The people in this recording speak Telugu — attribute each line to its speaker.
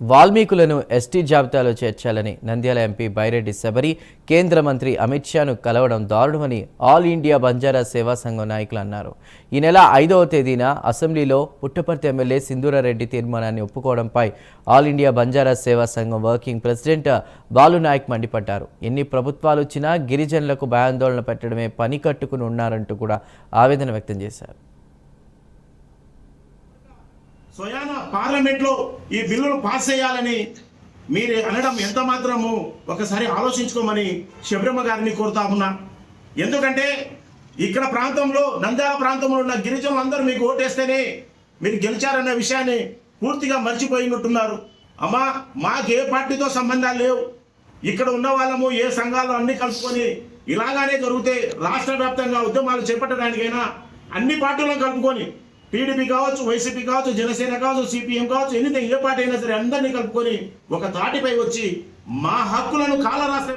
Speaker 1: వాల్మీకులను ఎస్టీ జాబితాలో చేర్చాలని నంద్యాల ఎంపీ బైరెడ్డి శబరి కేంద్ర మంత్రి అమిత్ షాను కలవడం దారుణమని ఆల్ ఇండియా బంజారా సేవా సంఘం నాయకులు అన్నారు. ఈ నెల ఐదవ తేదీన అసెంబ్లీలో పుట్టపర్తి ఎమ్మెల్యే సింధూరారెడ్డి తీర్మానాన్ని ఒప్పుకోవడంపై ఆల్ ఇండియా బంజారా సేవా సంఘం వర్కింగ్ ప్రెసిడెంట్ బాలు నాయక్ మండిపడ్డారు. ఎన్ని ప్రభుత్వాలు వచ్చినా గిరిజనులకు భయాందోళన పెట్టడమే పని కట్టుకుని ఉన్నారంటూ కూడా ఆవేదన వ్యక్తం చేశారు.
Speaker 2: స్వయాన పార్లమెంట్లో ఈ బిల్లును పాస్ చేయాలని మీరు అనడం ఎంత మాత్రము ఒకసారి ఆలోచించుకోమని శబరిమ గారిని కోరుతా ఉన్నా. ఎందుకంటే ఇక్కడ ప్రాంతంలో నంద్యాల ప్రాంతంలో ఉన్న గిరిజనులందరూ మీకు ఓటేస్తేనే మీరు గెలిచారన్న విషయాన్ని పూర్తిగా మర్చిపోయినట్టున్నారు. అమ్మా మాకు ఏ పార్టీతో సంబంధాలు లేవు. ఇక్కడ ఉన్న వాళ్ళము ఏ సంఘాలు అన్ని కలుపుకొని ఇలాగానే జరిగితే రాష్ట్ర వ్యాప్తంగా ఉద్యమాలు చేపట్టడానికైనా అన్ని పార్టీలను కలుపుకొని టీడీపీ కావచ్చు వైసీపీ కావచ్చు జనసేన కావచ్చు సిపిఎం కావచ్చు ఎన్ని ఏ పార్టీ అయినా సరే అందరినీ కలుపుకొని ఒక తాటిపై వచ్చి మా హక్కులను కాలరాసే